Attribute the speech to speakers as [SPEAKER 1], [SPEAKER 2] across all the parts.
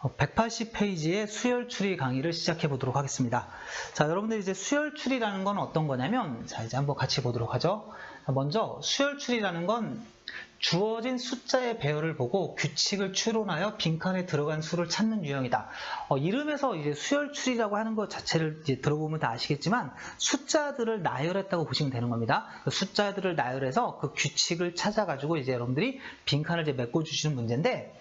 [SPEAKER 1] 180페이지의 수열 추리 강의를 시작해 보도록 하겠습니다. 자, 여러분들 이제 수열 추리라는 건 어떤 거냐면, 자, 이제 한번 같이 보도록 하죠. 먼저 수열 추리라는 건 주어진 숫자의 배열을 보고 규칙을 추론하여 빈칸에 들어간 수를 찾는 유형이다. 어, 이름에서 이제 수열 추리라고 하는 것 자체를 이제 들어보면 다 아시겠지만 숫자들을 나열했다고 보시면 되는 겁니다. 그 숫자들을 나열해서 그 규칙을 찾아가지고 이제 여러분들이 빈칸을 이제 메꿔주시는 문제인데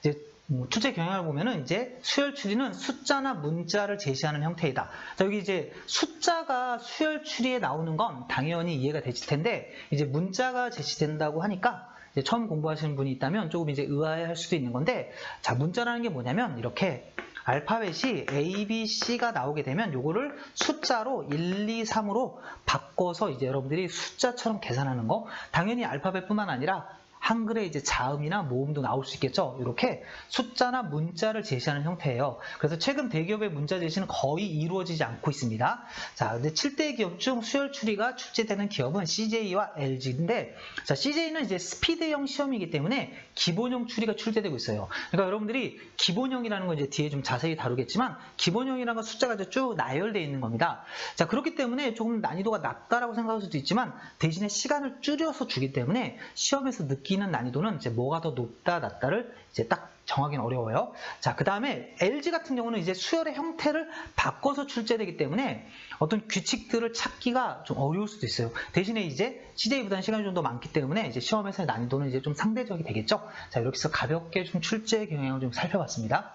[SPEAKER 1] 이제 뭐 출제 경향을 보면은 이제 수열 추리는 숫자나 문자를 제시하는 형태이다. 자, 여기 이제 숫자가 수열 추리에 나오는 건 당연히 이해가 되실 텐데 이제 문자가 제시된다고 하니까 처음 공부하시는 분이 있다면 조금 이제 의아해할 수도 있는 건데 자 문자라는 게 뭐냐면 이렇게 알파벳이 A, B, C가 나오게 되면 요거를 숫자로 1, 2, 3으로 바꿔서 이제 여러분들이 숫자처럼 계산하는 거 당연히 알파벳뿐만 아니라 한글에 이제 자음이나 모음도 나올 수 있겠죠. 이렇게 숫자나 문자를 제시하는 형태예요. 그래서 최근 대기업의 문자 제시는 거의 이루어지지 않고 있습니다. 자, 근데 7대 기업 중 수열 추리가 출제되는 기업은 CJ와 LG인데, 자, CJ는 이제 스피드형 시험이기 때문에 기본형 추리가 출제되고 있어요. 그러니까 여러분들이 기본형이라는 건 이제 뒤에 좀 자세히 다루겠지만, 기본형이라는 건 숫자가 쭉 나열되어 있는 겁니다. 자, 그렇기 때문에 조금 난이도가 낮다라고 생각할 수도 있지만, 대신에 시간을 줄여서 주기 때문에 시험에서 느끼 느끼는 난이도는 이제 뭐가 더 높다, 낮다를 이제 딱 정하기는 어려워요. 자, 그 다음에 LG 같은 경우는 이제 수열의 형태를 바꿔서 출제되기 때문에 어떤 규칙들을 찾기가 좀 어려울 수도 있어요. 대신에 이제 CJ보다는 시간이 좀 더 많기 때문에 이제 시험에서의 난이도는 이제 좀 상대적이 되겠죠. 자, 이렇게 해서 가볍게 좀 출제 경향을 좀 살펴봤습니다.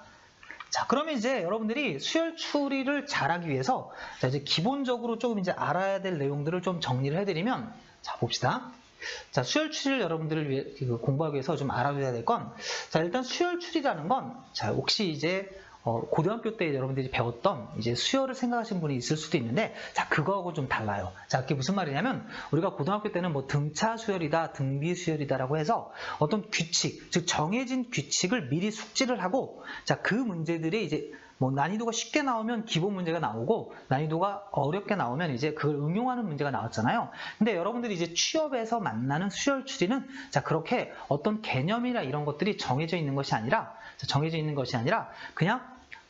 [SPEAKER 1] 자, 그러면 이제 여러분들이 수열 추리를 잘하기 위해서 자, 이제 기본적으로 조금 이제 알아야 될 내용들을 좀 정리를 해드리면 자, 봅시다. 자, 수열 추리를 여러분들을 위해 공부하기 위해서 좀 알아둬야 될 건, 자, 일단 수열 추리라는 건, 자, 혹시 이제 어, 고등학교 때 여러분들이 배웠던 이제 수열을 생각하시는 분이 있을 수도 있는데, 자, 그거하고 좀 달라요. 자, 그게 무슨 말이냐면, 우리가 고등학교 때는 뭐 등차 수열이다, 등비 수열이다 라고 해서 어떤 규칙, 즉 정해진 규칙을 미리 숙지를 하고, 자, 그 문제들이 이제 뭐 난이도가 쉽게 나오면 기본 문제가 나오고 난이도가 어렵게 나오면 이제 그걸 응용하는 문제가 나왔잖아요. 근데 여러분들이 이제 취업에서 만나는 수열 추리는 자 그렇게 어떤 개념이나 이런 것들이 정해져 있는 것이 아니라 정해져 있는 것이 아니라 그냥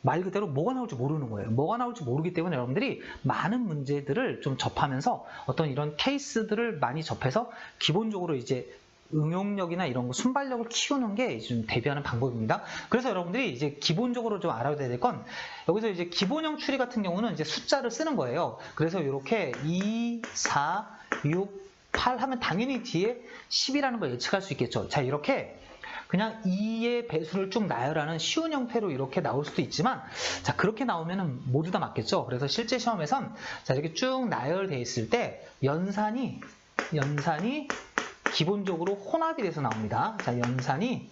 [SPEAKER 1] 말 그대로 뭐가 나올지 모르는 거예요. 뭐가 나올지 모르기 때문에 여러분들이 많은 문제들을 좀 접하면서 어떤 이런 케이스들을 많이 접해서 기본적으로 이제 응용력이나 이런 거 순발력을 키우는 게 좀 대비하는 방법입니다. 그래서 여러분들이 이제 기본적으로 좀 알아야 될 건 여기서 이제 기본형 추리 같은 경우는 이제 숫자를 쓰는 거예요. 그래서 이렇게 2, 4, 6, 8 하면 당연히 뒤에 10이라는 걸 예측할 수 있겠죠. 자, 이렇게 그냥 2의 배수를 쭉 나열하는 쉬운 형태로 이렇게 나올 수도 있지만 자 그렇게 나오면 모두 다 맞겠죠. 그래서 실제 시험에선 자 이렇게 쭉 나열되어 있을 때 연산이 연산이 기본적으로 혼합이 돼서 나옵니다. 자, 연산이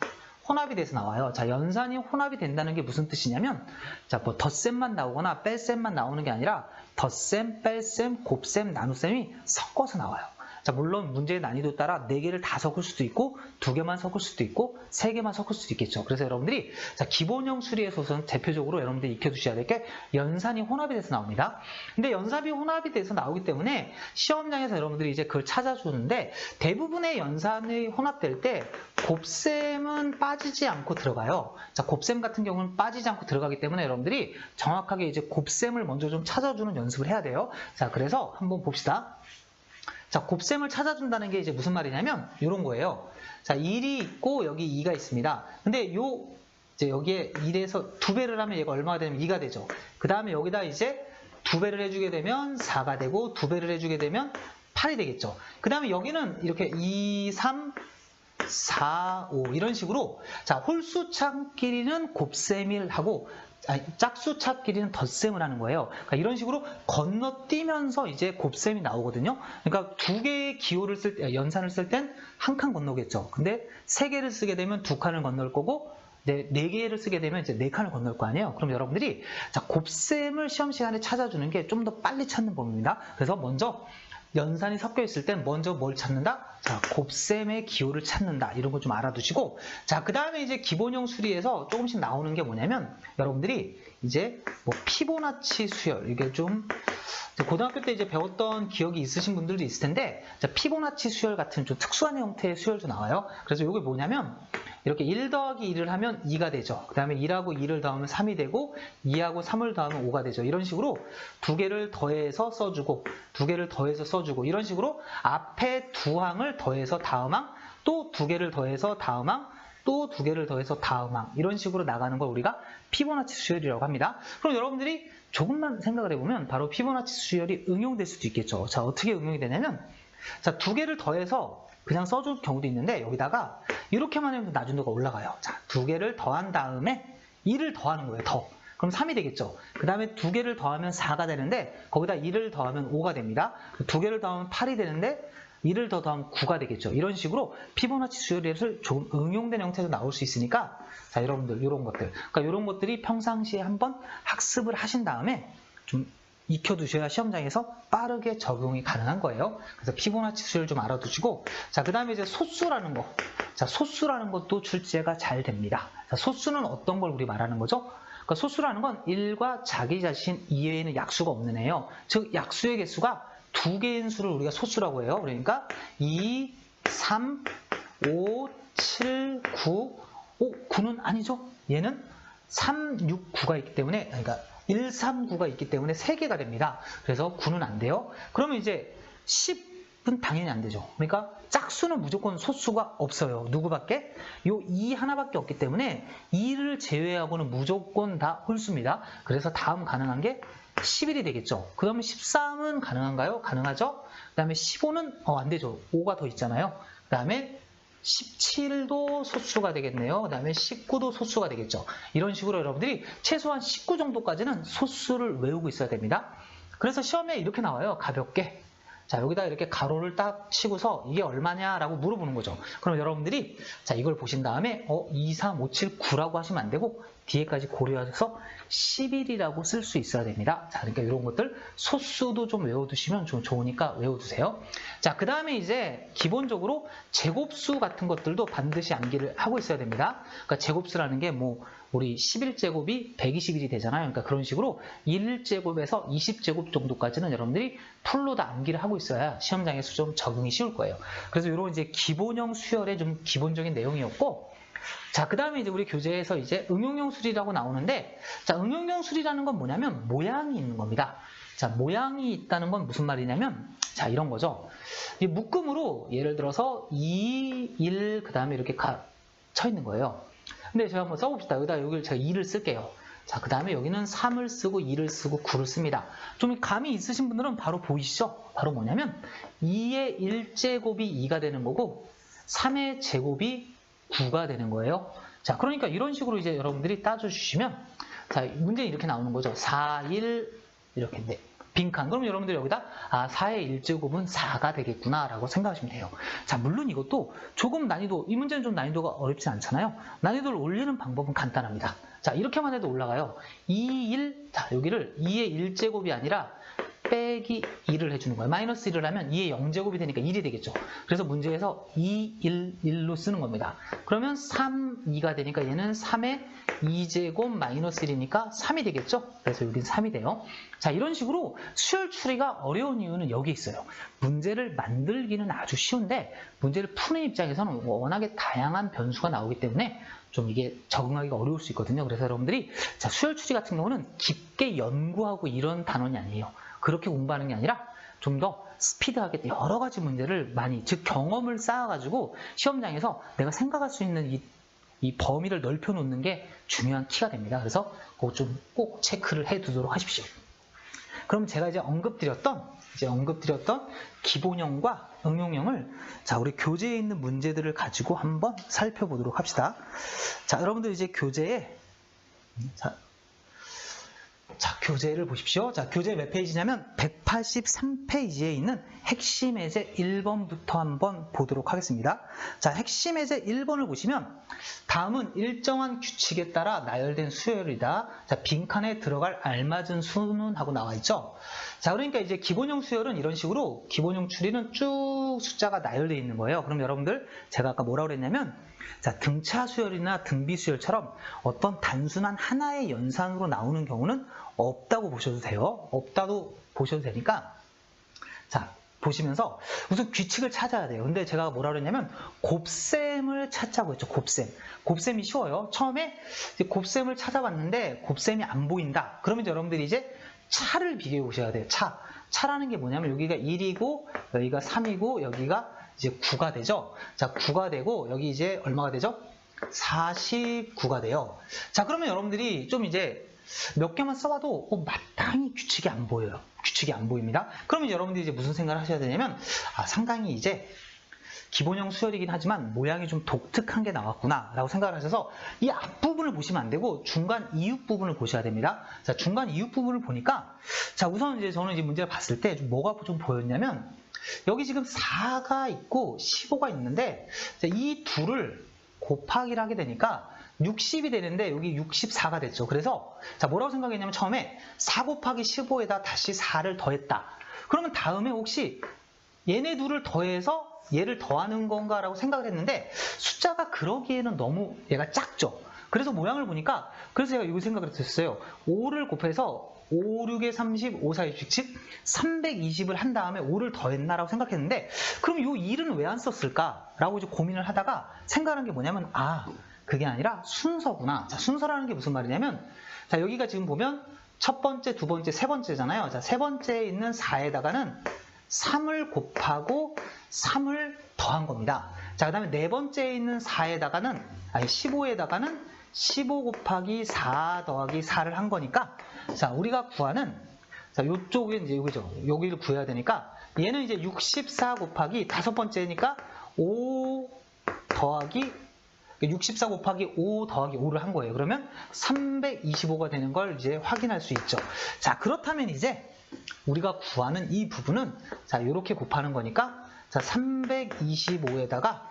[SPEAKER 1] 혼합이 돼서 나와요. 자, 연산이 혼합이 된다는 게 무슨 뜻이냐면, 자, 뭐 덧셈만 나오거나 뺄셈만 나오는 게 아니라 덧셈, 뺄셈, 곱셈, 나눗셈이 섞어서 나와요. 자, 물론 문제의 난이도 따라 4개를 다 섞을 수도 있고 2개만 섞을 수도 있고 3개만 섞을 수도 있겠죠. 그래서 여러분들이 자, 기본형 수리에서는 대표적으로 여러분들이 익혀두셔야 될 게 연산이 혼합이 돼서 나옵니다. 근데 연산이 혼합이 돼서 나오기 때문에 시험장에서 여러분들이 이제 그걸 찾아주는데 대부분의 연산이 혼합될 때 곱셈은 빠지지 않고 들어가요. 자, 곱셈 같은 경우는 빠지지 않고 들어가기 때문에 여러분들이 정확하게 이제 곱셈을 먼저 좀 찾아주는 연습을 해야 돼요. 자, 그래서 한번 봅시다. 자, 곱셈을 찾아준다는 게 이제 무슨 말이냐면 이런 거예요. 자, 1이 있고 여기 2가 있습니다. 근데 요 이제 여기에 1에서 두 배를 하면 얘가 얼마가 되면 2가 되죠. 그 다음에 여기다 이제 두 배를 해주게 되면 4가 되고 두 배를 해주게 되면 8이 되겠죠. 그 다음에 여기는 이렇게 2, 3, 4, 5 이런 식으로 자 홀수참끼리는 곱셈을 하고 아니, 짝수 찾기는 덧셈을 하는 거예요. 그러니까 이런 식으로 건너뛰면서 이제 곱셈이 나오거든요. 그러니까 두 개의 기호를 쓸 때, 연산을 쓸 땐 한 칸 건너겠죠. 근데 세 개를 쓰게 되면 두 칸을 건널 거고 네, 네 개를 쓰게 되면 이제 네 칸을 건널 거 아니에요. 그럼 여러분들이 자 곱셈을 시험 시간에 찾아주는 게 좀 더 빨리 찾는 법입니다. 그래서 먼저 연산이 섞여 있을 땐 먼저 뭘 찾는다? 자, 곱셈의 기호를 찾는다. 이런 거 좀 알아두시고 자, 그 다음에 이제 기본형 수리에서 조금씩 나오는 게 뭐냐면 여러분들이 이제 뭐 피보나치 수열 이게 좀 고등학교 때 이제 배웠던 기억이 있으신 분들도 있을 텐데 자, 피보나치 수열 같은 좀 특수한 형태의 수열도 나와요. 그래서 이게 뭐냐면 이렇게 1 더하기 2를 하면 2가 되죠. 그 다음에 1하고 2를 더하면 3이 되고 2하고 3을 더하면 5가 되죠. 이런 식으로 두 개를 더해서 써주고 두 개를 더해서 써주고 이런 식으로 앞에 두 항을 더해서 다음 항 또 두 개를 더해서 다음 항 또두 개를 더해서 다음 항 이런 식으로 나가는 걸 우리가 피보나치 수열이라고 합니다. 그럼 여러분들이 조금만 생각을 해보면 바로 피보나치 수열이 응용될 수도 있겠죠. 자 어떻게 응용이 되냐면 자두 개를 더해서 그냥 써줄 경우도 있는데 여기다가 이렇게만 하면 나중도가 올라가요. 자, 두 개를 더한 다음에 2를 더하는 거예요. 더. 그럼 3이 되겠죠. 그 다음에 두 개를 더하면 4가 되는데 거기다 2를 더하면 5가 됩니다. 두 개를 더하면 8이 되는데 2를 더 더하면 9가 되겠죠. 이런 식으로 피보나치 수열을 조금 응용된 형태로 나올 수 있으니까 자 여러분들 이런 것들 그러니까 이런 것들이 평상시에 한번 학습을 하신 다음에 좀 익혀두셔야 시험장에서 빠르게 적용이 가능한 거예요. 그래서 피보나치 수를 좀 알아두시고 자 그 다음에 이제 소수라는 거. 자 소수라는 것도 출제가 잘 됩니다. 자, 소수는 어떤 걸 우리 말하는 거죠? 그러니까 소수라는 건 1과 자기 자신 이외에는 약수가 없는 애예요. 즉 약수의 개수가 두 개인 수를 우리가 소수라고 해요. 그러니까 2, 3, 5, 7, 9. 오, 9는 아니죠? 얘는 3, 6, 9가 있기 때문에 그러니까 1, 3, 9가 있기 때문에 3개가 됩니다. 그래서 9는 안 돼요. 그러면 이제 10은 당연히 안 되죠. 그러니까 짝수는 무조건 소수가 없어요. 누구밖에? 요 2 하나밖에 없기 때문에 2를 제외하고는 무조건 다 홀수입니다. 그래서 다음 가능한 게 11이 되겠죠. 그러면 13은 가능한가요? 가능하죠. 그 다음에 15는 어, 안 되죠. 5가 더 있잖아요. 그 다음에 17도 소수가 되겠네요. 그 다음에 19도 소수가 되겠죠. 이런 식으로 여러분들이 최소한 19 정도까지는 소수를 외우고 있어야 됩니다. 그래서 시험에 이렇게 나와요. 가볍게. 자, 여기다 이렇게 가로를 딱 치고서 이게 얼마냐라고 물어보는 거죠. 그럼 여러분들이 자, 이걸 보신 다음에 어, 2, 3, 5, 7, 9라고 하시면 안 되고 뒤에까지 고려해서 11이라고 쓸 수 있어야 됩니다. 자, 그러니까 이런 것들 소수도 좀 외워두시면 좀 좋으니까 외워두세요. 자, 그 다음에 이제 기본적으로 제곱수 같은 것들도 반드시 암기를 하고 있어야 됩니다. 그러니까 제곱수라는 게 뭐 우리 11제곱이 120일이 되잖아요. 그러니까 그런 식으로 1제곱에서 20제곱 정도까지는 여러분들이 풀로 다 암기를 하고 있어야 시험장에서 좀 적응이 쉬울 거예요. 그래서 이런 이제 기본형 수열의 좀 기본적인 내용이었고 자, 그 다음에 이제 우리 교재에서 이제 응용형 수리라고 나오는데, 자, 응용형 수리라는 건 뭐냐면 모양이 있는 겁니다. 자, 모양이 있다는 건 무슨 말이냐면, 자, 이런 거죠. 이 묶음으로 예를 들어서 2, 1, 그 다음에 이렇게 가, 쳐 있는 거예요. 근데 제가 한번 써봅시다. 여기다 여기를 제가 2를 쓸게요. 자, 그 다음에 여기는 3을 쓰고 2를 쓰고 9를 씁니다. 좀 감이 있으신 분들은 바로 보이시죠? 바로 뭐냐면 2의 1제곱이 2가 되는 거고 3의 제곱이 9가 되는 거예요. 자, 그러니까 이런 식으로 이제 여러분들이 따져주시면 자, 문제는 이렇게 나오는 거죠. 4, 1 이렇게 네. 빈칸. 그럼 여러분들이 여기다 아, 4의 1제곱은 4가 되겠구나 라고 생각하시면 돼요. 자, 물론 이것도 조금 난이도, 이 문제는 좀 난이도가 어렵지 않잖아요. 난이도를 올리는 방법은 간단합니다. 자, 이렇게만 해도 올라가요. 2, 1, 자, 여기를 2의 1제곱이 아니라 빼기 2를 해주는 거예요. 마이너스 1을 하면 2의 0제곱이 되니까 1이 되겠죠. 그래서 문제에서 2, 1, 1로 쓰는 겁니다. 그러면 3, 2가 되니까 얘는 3의 2제곱 마이너스 1이니까 3이 되겠죠. 그래서 여긴 3이 돼요. 자 이런 식으로 수열 추리가 어려운 이유는 여기 있어요. 문제를 만들기는 아주 쉬운데 문제를 푸는 입장에서는 워낙에 다양한 변수가 나오기 때문에 좀 이게 적응하기가 어려울 수 있거든요. 그래서 여러분들이 자, 수열 추리 같은 경우는 깊게 연구하고 이런 단원이 아니에요. 그렇게 공부하는 게 아니라 좀 더 스피드하게 여러 가지 문제를 많이 즉 경험을 쌓아가지고 시험장에서 내가 생각할 수 있는 이, 이 범위를 넓혀 놓는 게 중요한 키가 됩니다. 그래서 그거 좀 꼭 체크를 해 두도록 하십시오. 그럼 제가 이제 언급드렸던 이제 언급드렸던 기본형과 응용형을 자 우리 교재에 있는 문제들을 가지고 한번 살펴보도록 합시다. 자 여러분들 이제 교재에 자 자, 교재를 보십시오. 자, 교재 몇 페이지냐면 183페이지에 있는 핵심 예제 1번부터 한번 보도록 하겠습니다. 자, 핵심 예제 1번을 보시면 다음은 일정한 규칙에 따라 나열된 수열이다. 자, 빈칸에 들어갈 알맞은 수는 하고 나와 있죠. 자, 그러니까 이제 기본형 수열은 이런 식으로 기본형 추리는 쭉 숫자가 나열되어 있는 거예요. 그럼 여러분들 제가 아까 뭐라고 그랬냐면 자, 등차 수열이나 등비 수열처럼 어떤 단순한 하나의 연산으로 나오는 경우는 없다고 보셔도 돼요. 없다고 보셔도 되니까 자, 보시면서 우선 규칙을 찾아야 돼요. 근데 제가 뭐라 그랬냐면 곱셈을 찾자고 했죠. 곱셈. 곱셈이 쉬워요. 처음에 곱셈을 찾아봤는데 곱셈이 안 보인다. 그러면 여러분들이 이제 차를 비교해 보셔야 돼요. 차. 차라는 게 뭐냐면 여기가 1이고 여기가 3이고 여기가 이제 9가 되죠. 자, 9가 되고 여기 이제 얼마가 되죠? 49가 돼요. 자, 그러면 여러분들이 좀 이제 몇 개만 써봐도 어, 마땅히 규칙이 안 보여요. 규칙이 안 보입니다. 그러면 여러분들이 이제 무슨 생각을 하셔야 되냐면 아, 상당히 이제 기본형 수열이긴 하지만 모양이 좀 독특한 게 나왔구나 라고 생각을 하셔서 이 앞부분을 보시면 안 되고 중간 이웃 부분을 보셔야 됩니다. 자, 중간 이웃 부분을 보니까 자, 우선 이제 저는 이제 문제를 봤을 때 좀 뭐가 좀 보였냐면 여기 지금 4가 있고 15가 있는데 자, 이 둘을 곱하기를 하게 되니까 60이 되는데 여기 64가 됐죠. 그래서 자 뭐라고 생각했냐면 처음에 4 곱하기 15에다 다시 4를 더했다. 그러면 다음에 혹시 얘네 둘을 더해서 얘를 더하는 건가라고 생각을 했는데 숫자가 그러기에는 너무 얘가 작죠. 그래서 모양을 보니까 그래서 제가 이 생각을 했어요. 5를 곱해서 5, 6에 30, 5, 4, 6, 7, 320을 한 다음에 5를 더했나라고 생각했는데 그럼 이 1은 왜 안 썼을까? 라고 이제 고민을 하다가 생각한 게 뭐냐면 아 그게 아니라 순서구나. 자, 순서라는 게 무슨 말이냐면 자 여기가 지금 보면 첫 번째, 두 번째, 세 번째잖아요. 자, 세 번째에 있는 4에다가는 3을 곱하고 3을 더한 겁니다. 자, 그 다음에 네 번째에 있는 4에다가는, 아니, 15에다가는 15 곱하기 4 더하기 4를 한 거니까, 자, 우리가 구하는, 자, 요쪽에 이제 여기죠. 여기를 구해야 되니까, 얘는 이제 64 곱하기 다섯 번째니까 5 더하기 64 곱하기 5 더하기 5를 한 거예요. 그러면 325가 되는 걸 이제 확인할 수 있죠. 자, 그렇다면 이제 우리가 구하는 이 부분은 자, 이렇게 곱하는 거니까 자, 325에다가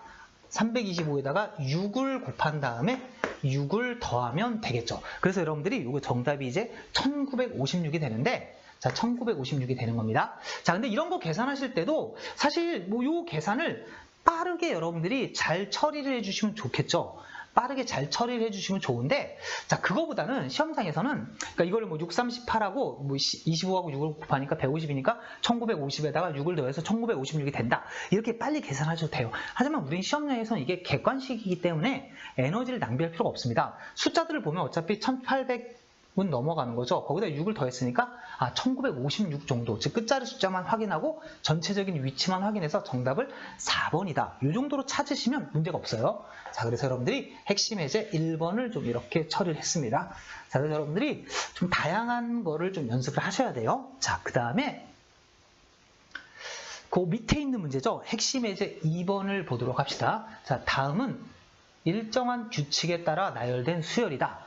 [SPEAKER 1] 325에다가 6을 곱한 다음에 6을 더하면 되겠죠. 그래서 여러분들이 이거 정답이 이제 1956이 되는데 자, 1956이 되는 겁니다. 자, 근데 이런 거 계산하실 때도 사실 뭐 요 계산을 빠르게 여러분들이 잘 처리를 해주시면 좋겠죠. 빠르게 잘 처리를 해주시면 좋은데, 자, 그거보다는 시험장에서는, 그러니까 이걸 뭐 6, 38하고 뭐 25하고 6을 곱하니까 150이니까 1950에다가 6을 더해서 1956이 된다. 이렇게 빨리 계산하셔도 돼요. 하지만 우리 시험장에서는 이게 객관식이기 때문에 에너지를 낭비할 필요가 없습니다. 숫자들을 보면 어차피 1800, 은 넘어가는 거죠. 거기다 6을 더했으니까 아 1956 정도, 즉 끝자리 숫자만 확인하고 전체적인 위치만 확인해서 정답을 4번이다. 이 정도로 찾으시면 문제가 없어요. 자, 그래서 여러분들이 핵심 해제 1번을 좀 이렇게 처리를 했습니다. 자, 그래서 여러분들이 좀 다양한 거를 좀 연습을 하셔야 돼요. 자, 그 다음에 그 밑에 있는 문제죠. 핵심 해제 2번을 보도록 합시다. 자, 다음은 일정한 규칙에 따라 나열된 수열이다.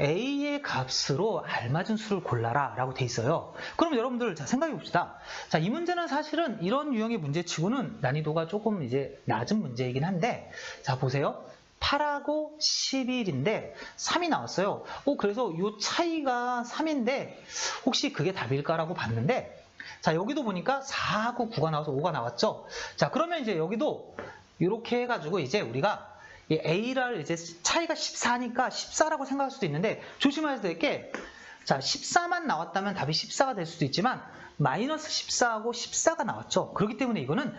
[SPEAKER 1] A의 값으로 알맞은 수를 골라라 라고 돼 있어요. 그럼 여러분들 자 생각해 봅시다. 자, 이 문제는 사실은 이런 유형의 문제치고는 난이도가 조금 이제 낮은 문제이긴 한데 자, 보세요. 8하고 11인데 3이 나왔어요. 어, 그래서 이 차이가 3인데 혹시 그게 답일까라고 봤는데 자, 여기도 보니까 4하고 9가 나와서 5가 나왔죠. 자, 그러면 이제 여기도 이렇게 해가지고 이제 우리가 이 A를 이제 차이가 14니까 14라고 생각할 수도 있는데 조심하셔야 될 게 자, 14만 나왔다면 답이 14가 될 수도 있지만 마이너스 14하고 14가 나왔죠. 그렇기 때문에 이거는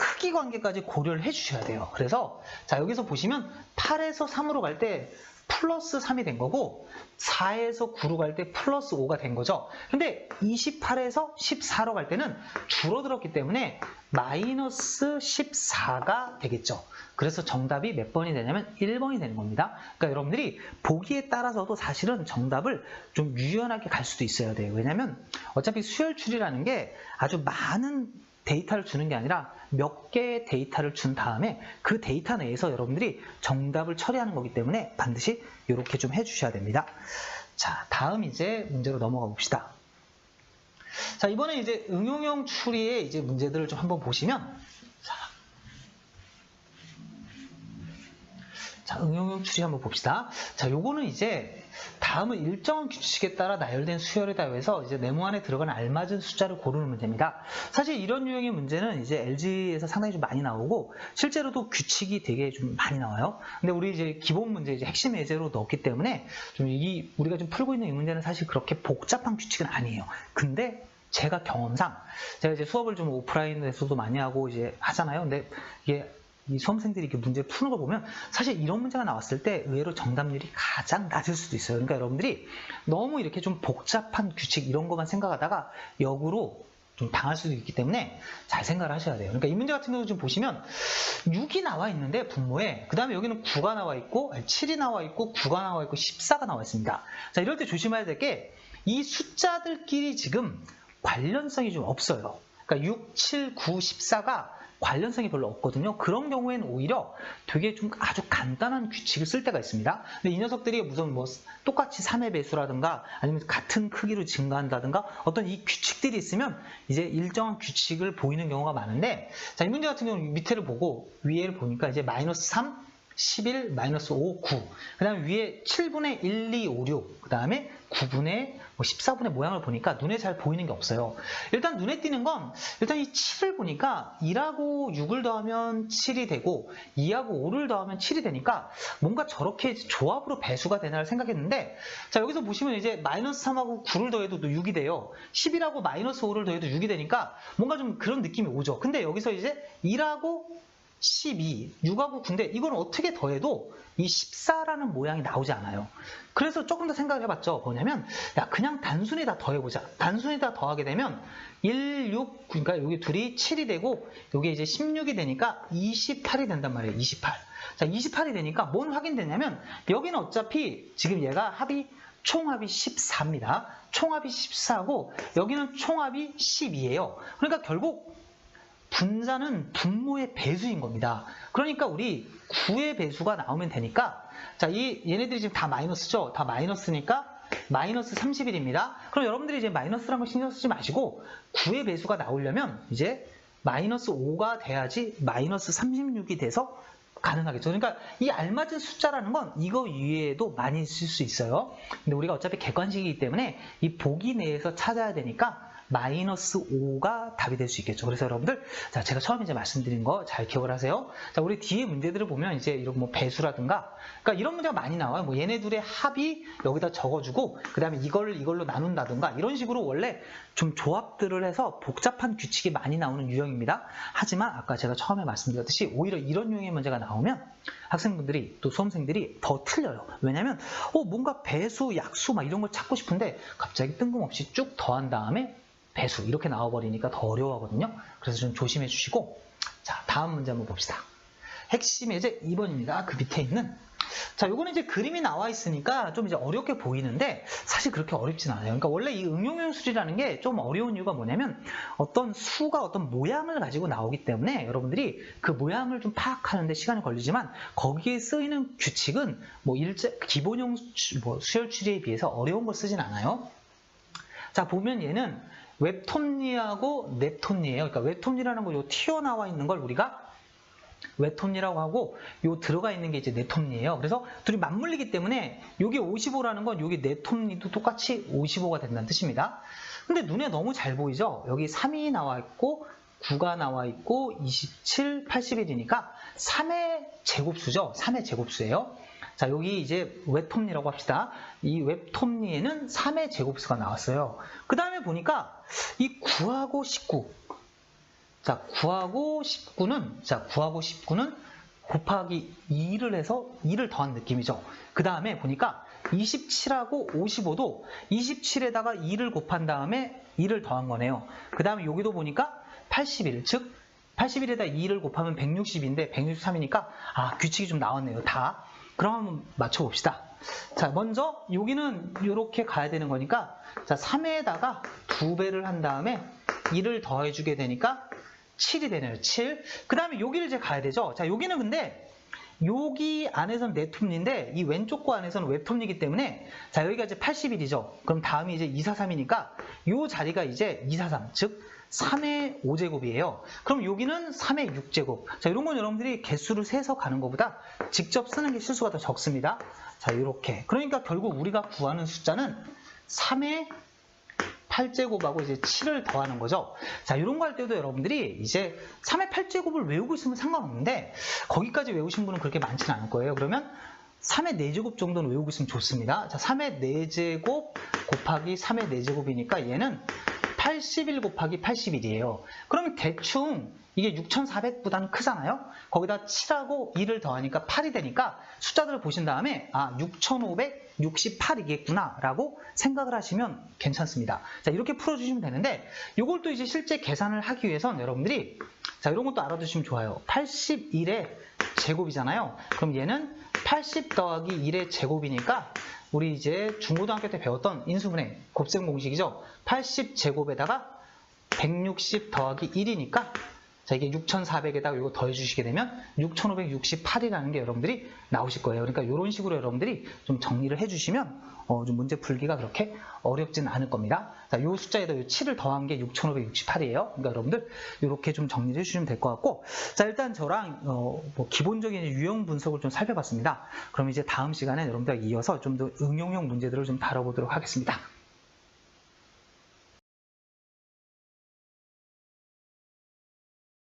[SPEAKER 1] 크기 관계까지 고려를 해주셔야 돼요. 그래서 자 여기서 보시면 8에서 3으로 갈 때 플러스 3이 된 거고 4에서 9로 갈 때 플러스 5가 된 거죠. 근데 28에서 14로 갈 때는 줄어들었기 때문에 마이너스 14가 되겠죠. 그래서 정답이 몇 번이 되냐면 1번이 되는 겁니다. 그러니까 여러분들이 보기에 따라서도 사실은 정답을 좀 유연하게 갈 수도 있어야 돼요. 왜냐하면 어차피 수열출이라는 게 아주 많은 데이터를 주는 게 아니라 몇 개의 데이터를 준 다음에 그 데이터 내에서 여러분들이 정답을 처리하는 거기 때문에 반드시 이렇게 좀 해주셔야 됩니다. 자, 다음 이제 문제로 넘어가 봅시다. 자, 이번에 이제 응용형 추리의 이제 문제들을 좀 한번 보시면 자, 응용형 추리 한번 봅시다. 자, 요거는 이제 다음은 일정한 규칙에 따라 나열된 수열에다 해서 이제 네모 안에 들어가는 알맞은 숫자를 고르는 문제입니다. 사실 이런 유형의 문제는 이제 LG에서 상당히 좀 많이 나오고 실제로도 규칙이 되게 좀 많이 나와요. 근데 우리 이제 기본 문제 이제 핵심 예제로 넣었기 때문에 좀 이 우리가 좀 풀고 있는 이 문제는 사실 그렇게 복잡한 규칙은 아니에요. 근데 제가 경험상 제가 이제 수업을 좀 오프라인에서도 많이 하고 이제 하잖아요. 근데 이게 이 수험생들이 이렇게 문제 푸는 걸 보면 사실 이런 문제가 나왔을 때 의외로 정답률이 가장 낮을 수도 있어요. 그러니까 여러분들이 너무 이렇게 좀 복잡한 규칙 이런 것만 생각하다가 역으로 좀 당할 수도 있기 때문에 잘 생각을 하셔야 돼요. 그러니까 이 문제 같은 경우 좀 보시면 6이 나와 있는데 분모에 그 다음에 여기는 9가 나와 있고 7이 나와 있고 9가 나와 있고 14가 나와 있습니다. 자 이럴 때 조심해야 될 게 이 숫자들끼리 지금 관련성이 좀 없어요. 그러니까 6, 7, 9, 14가 관련성이 별로 없거든요. 그런 경우에는 오히려 되게 좀 아주 간단한 규칙을 쓸 때가 있습니다. 근데 이 녀석들이 무슨 뭐 똑같이 3의 배수라든가 아니면 같은 크기로 증가한다든가 어떤 이 규칙들이 있으면 이제 일정한 규칙을 보이는 경우가 많은데 자, 이 문제 같은 경우는 밑에를 보고 위에를 보니까 이제 마이너스 3, 11, 마이너스 5, 9. 그 다음에 위에 7분의 1, 2, 5, 6. 그 다음에 9분의 14분의 뭐 모양을 보니까 눈에 잘 보이는 게 없어요. 일단 눈에 띄는 건 일단 이 7을 보니까 1하고 6을 더하면 7이 되고 2하고 5를 더하면 7이 되니까 뭔가 저렇게 조합으로 배수가 되나 생각했는데 자 여기서 보시면 이제 마이너스 3하고 9를 더해도 6이 돼요. 11하고 마이너스 5를 더해도 6이 되니까 뭔가 좀 그런 느낌이 오죠. 근데 여기서 이제 1하고 12, 6하고 9인데 이걸 어떻게 더해도 이 14라는 모양이 나오지 않아요. 그래서 조금 더 생각을 해봤죠. 뭐냐면 야 그냥 단순히 다 더해보자. 단순히 다 더하게 되면 1, 6, 그러니까 여기 둘이 7이 되고 여기 이제 16이 되니까 28이 된단 말이에요. 28. 자 28이 되니까 뭔 확인되냐면 여기는 어차피 지금 얘가 합이 총합이 14입니다. 총합이 14고 여기는 총합이 12예요. 그러니까 결국 분자는 분모의 배수인 겁니다. 그러니까 우리 9의 배수가 나오면 되니까 자, 이 얘네들이 지금 다 마이너스죠? 다 마이너스니까 마이너스 31입니다. 그럼 여러분들이 이제 마이너스라는 거 신경 쓰지 마시고 9의 배수가 나오려면 이제 마이너스 5가 돼야지 마이너스 36이 돼서 가능하겠죠. 그러니까 이 알맞은 숫자라는 건 이거 위에도 많이 쓸 수 있어요. 근데 우리가 어차피 객관식이기 때문에 이 보기 내에서 찾아야 되니까 마이너스 5가 답이 될 수 있겠죠. 그래서 여러분들, 자, 제가 처음에 이제 말씀드린 거 잘 기억을 하세요. 자, 우리 뒤에 문제들을 보면 이제 이런 뭐 배수라든가, 그러니까 이런 문제가 많이 나와요. 뭐 얘네 둘의 합이 여기다 적어주고, 그 다음에 이걸 이걸로 나눈다든가, 이런 식으로 원래 좀 조합들을 해서 복잡한 규칙이 많이 나오는 유형입니다. 하지만 아까 제가 처음에 말씀드렸듯이 오히려 이런 유형의 문제가 나오면 학생분들이 또 수험생들이 더 틀려요. 왜냐면, 어, 뭔가 배수, 약수 막 이런 걸 찾고 싶은데 갑자기 뜬금없이 쭉 더한 다음에 배수 이렇게 나와버리니까 더 어려워하거든요. 그래서 좀 조심해 주시고 자 다음 문제 한번 봅시다. 핵심 예제 2번입니다. 그 밑에 있는 자, 요거는 이제 그림이 나와 있으니까 좀 이제 어렵게 보이는데 사실 그렇게 어렵진 않아요. 그러니까 원래 이 응용형술이라는 게 좀 어려운 이유가 뭐냐면 어떤 수가 어떤 모양을 가지고 나오기 때문에 여러분들이 그 모양을 좀 파악하는데 시간이 걸리지만 거기에 쓰이는 규칙은 뭐 일제 기본형 뭐 수열 추리에 비해서 어려운 걸 쓰진 않아요. 자, 보면 얘는 웹톱니하고 넵톱니예요. 그러니까 웹톱니라는 거 요 튀어나와 있는 걸 우리가 웹톱니라고 하고 요 들어가 있는 게 이제 넵톱니예요. 그래서 둘이 맞물리기 때문에 요게 55라는 건 요게 넵톱니도 똑같이 55가 된다는 뜻입니다. 근데 눈에 너무 잘 보이죠? 여기 3이 나와 있고 9가 나와 있고 27, 81이니까 3의 제곱수죠. 3의 제곱수예요. 자, 여기 이제 웹톱니라고 합시다. 이 웹톱니에는 3의 제곱수가 나왔어요. 그 다음에 보니까 이 9하고 19. 자, 9하고 19는, 자, 9하고 19는 곱하기 2를 해서 2를 더한 느낌이죠. 그 다음에 보니까 27하고 55도 27에다가 2를 곱한 다음에 2를 더한 거네요. 그 다음에 여기도 보니까 81, 즉 81에다 2를 곱하면 160인데 163이니까 아 규칙이 좀 나왔네요. 다 그럼 한번 맞춰봅시다. 자, 먼저 여기는 이렇게 가야 되는 거니까 자, 3에다가 2배를 한 다음에 2를 더해주게 되니까 7이 되네요. 7. 그 다음에 여기를 이제 가야 되죠. 자, 여기는 근데 여기 안에서는 네톱니인데 이 왼쪽 거 안에서는 웹톱니이기 때문에 자 여기가 이제 81이죠. 그럼 다음이 이제 243이니까 이 자리가 이제 243, 즉 3의 5제곱이에요. 그럼 여기는 3의 6제곱. 자, 이런 건 여러분들이 개수를 세서 가는 것보다 직접 쓰는 게 실수가 더 적습니다. 자, 이렇게. 그러니까 결국 우리가 구하는 숫자는 3의 8제곱하고 이제 7을 더하는 거죠. 자, 이런 거 할 때도 여러분들이 이제 3의 8제곱을 외우고 있으면 상관없는데 거기까지 외우신 분은 그렇게 많지는 않을 거예요. 그러면 3의 4제곱 정도는 외우고 있으면 좋습니다. 자, 3의 4제곱 곱하기 3의 4제곱이니까 얘는 81 곱하기 81이에요. 그러면 대충 이게 6,400보다는 크잖아요? 거기다 7하고 2를 더하니까 8이 되니까 숫자들을 보신 다음에 아, 6,568이겠구나 라고 생각을 하시면 괜찮습니다. 자, 이렇게 풀어주시면 되는데 이걸 또 이제 실제 계산을 하기 위해선 여러분들이 자, 이런 것도 알아두시면 좋아요. 81의 제곱이잖아요. 그럼 얘는 80 더하기 1의 제곱이니까 우리 이제 중고등학교 때 배웠던 인수분해 곱셈 공식이죠. 80 제곱에다가 160 더하기 1이니까 자 이게 6,400에다가 이거 더해 주시게 되면 6,568이라는 게 여러분들이 나오실 거예요. 그러니까 이런 식으로 여러분들이 좀 정리를 해주시면 어, 좀 문제 풀기가 그렇게 어렵진 않을 겁니다. 자, 이 숫자에다 이 7을 더한 게 6,568이에요. 그러니까 여러분들 이렇게 좀 정리를 해주시면 될 것 같고 자 일단 저랑 어, 뭐 기본적인 유형 분석을 좀 살펴봤습니다. 그럼 이제 다음 시간에 여러분들 이어서 좀 더 응용형 문제들을 좀 다뤄보도록 하겠습니다.